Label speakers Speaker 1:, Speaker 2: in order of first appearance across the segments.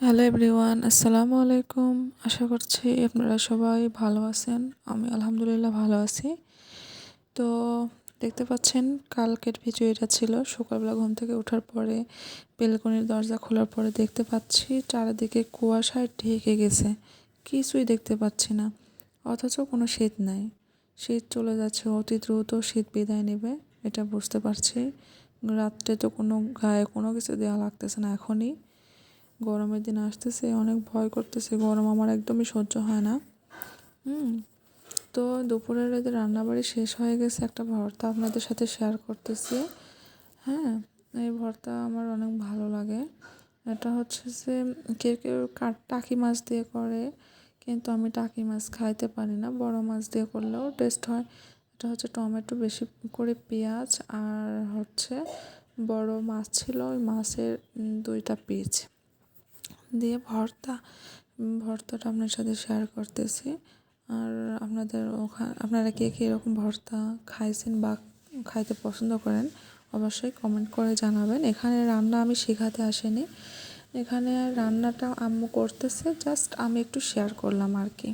Speaker 1: Hello everyone, আসসালামু আলাইকুম। আশা করছি আপনারা সবাই ভালো আছেন। আমি আলহামদুলিল্লাহ ভালো আছি। তো দেখতে পাচ্ছেন, কালকের ভিডিও এটা ছিল। সকালবেলা ঘুম থেকে ওঠার পরে বেলকনির দরজা খোলার পরে দেখতে পাচ্ছি, চারিদিকে কুয়াশায় ঢেকে গেছে। কিছুই দেখতে পাচ্ছি না। অথচ কোনো শীত নাই। শীত চলে যাচ্ছে, অতি দ্রুত শীত বিদায় নেবে, এটা বুঝতে পারছি। রাত্রে তো কোনো গায়ে কোনো কিছু দেওয়া লাগতেছে না এখনই। গরমের দিন আসতেছে, অনেক ভয় করতেছে, গরম আমার একদমই সহ্য হয় না। হুম, তো দুপুরের রাতে রান্নাবাড়ি শেষ হয়ে গেছে, একটা ভর্তা আপনাদের সাথে শেয়ার করতেছি। হ্যাঁ এই ভর্তা আমার অনেক ভালো লাগে। এটা হচ্ছে যে কেউ কেউ টাকি মাছ দিয়ে করে, কিন্তু আমি টাকি মাছ খাইতে পারি না, বড় মাছ দিয়ে করলেও টেস্ট হয়। এটা হচ্ছে টমেটো বেশি করে পেঁয়াজ, আর হচ্ছে বড় মাছ ছিল, ওই মাছের দুইটা পিস দিয়ে ভর্তা ভর্তাটা আপনার সাথে শেয়ার করতেছি। আর আপনাদের ওখানে আপনারা কে কে এরকম ভর্তা খাইছেন বা খাইতে পছন্দ করেন, অবশ্যই কমেন্ট করে জানাবেন। এখানে রান্না আমি শেখাতে আসিনি। এখানে রান্নাটা আম্মু করতেছে জাস্ট আমি একটু শেয়ার করলাম আর কি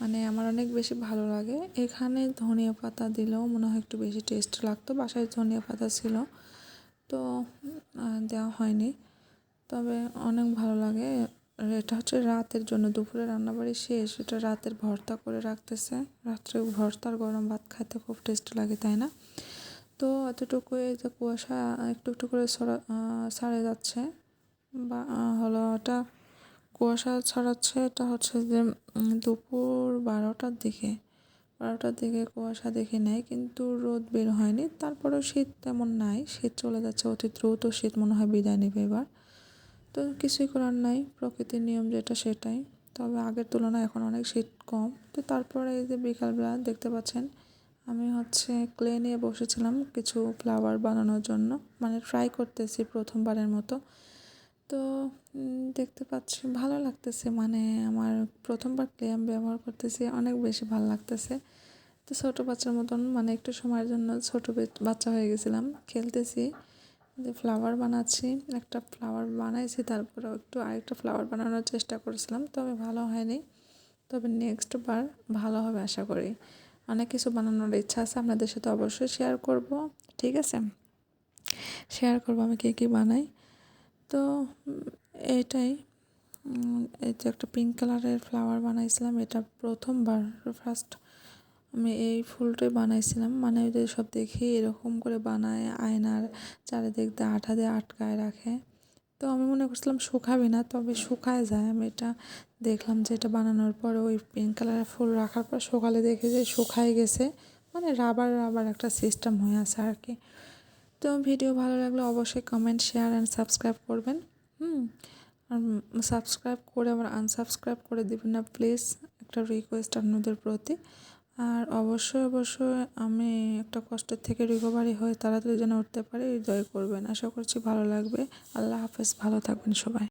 Speaker 1: মানে আমার অনেক বেশি ভালো লাগে। এখানে ধনিয়া পাতা দিলেও মনে হয় একটু বেশি টেস্ট লাগতো। বাসায় ধনিয়া পাতা ছিল, তো দেওয়া হয়নি। তবে অনেক ভালো লাগে। এটা হচ্ছে রাতের জন্য, দুপুরে রান্নাবাড়ি শেষ, এটা রাতের ভর্তা করে রাখতেছে। রাত্রে ভর্তার গরম ভাত খাইতে খুব টেস্ট লাগে, তাই না? তো এতটুকু যে কুয়াশা, একটু একটু করে ছড়া ছাড়ে যাচ্ছে। বা হলো এটা কুয়াশা ছড়াচ্ছে, এটা হচ্ছে যে দুপুর বারোটার দিকে। বারোটার দিকে কুয়াশা দেখে নেয়, কিন্তু রোদ বের হয়নি। তারপরেও শীত তেমন নাই, শীত চলে যাচ্ছে অতি দ্রুত, শীত মনে হয় বিদায় নেবে এবার। তো কিছুই করার নাই, প্রকৃতির নিয়ম যেটা সেটাই। তবে আগের তুলনায় এখন অনেক শীত কম। তো তারপরে এই যে বিকালবেলা দেখতে পাচ্ছেন, আমি হচ্ছে ক্লে নিয়ে বসেছিলাম কিছু ফ্লাওয়ার বানানোর জন্য। মানে ট্রাই করতেছি প্রথমবারের মতো। তো দেখতে পাচ্ছি ভালো লাগতেছে। মানে আমার প্রথমবার ক্লে আমি ব্যবহার করতেছি, অনেক বেশি ভালো লাগতেছে। তো ছোটো বাচ্চার মতন মানে একটু সময়ের জন্য ছোটো বাচ্চা হয়ে গেছিলাম, খেলতেছি। ফ্লাওয়ার বানাচ্ছি, একটা ফ্লাওয়ার বানাইছি, তারপরে একটু আরেকটা ফ্লাওয়ার বানানোর চেষ্টা করেছিলাম, তবে ভালো হয়নি। তবে নেক্সট বার ভালো হবে আশা করি। অনেক কিছু বানানোর ইচ্ছা আছে, আপনাদের সাথে অবশ্যই শেয়ার করব, ঠিক আছে? শেয়ার করব আমি কী কী বানাই। তো, এটাই এই যে একটা পিঙ্ক কালারের ফ্লাওয়ার বানাইছিলাম, এটা প্রথমবার ফার্স্ট আমি এই ফুলটাই বানাইছিলাম। মানে ওদের সব দেখি এরকম করে বানায়, আয়নার চারিদিক দিয়ে আঠা দিয়ে আটকায় রাখে। তো আমি মনে করছিলাম শুকাবে না, তবে শুকায় যায়। আমি এটা দেখলাম যে এটা বানানোর পর ওই পিঙ্ক কালারের ফুল রাখার পর সকালে দেখে যে শুকায় গেছে। মানে রাবার রাবার একটা সিস্টেম হয়ে আছে আর কি তো ভিডিও ভালো লাগলে অবশ্যই কমেন্ট শেয়ার অ্যান্ড সাবস্ক্রাইব করবেন। হুম, আর সাবস্ক্রাইব করে আবার আনসাবস্ক্রাইব করে দেবেন না প্লিজ একটা রিকোয়েস্ট আপনাদের প্রতি। আর অবশ্যই অবশ্যই আমি একটা কষ্টের থেকে রিকভারি হয়ে তাড়াতাড়ি যেন উঠতে পারি জয় করবেন। আশা করছি ভালো লাগবে। আল্লাহ হাফেজ, ভালো থাকবেন সবাই।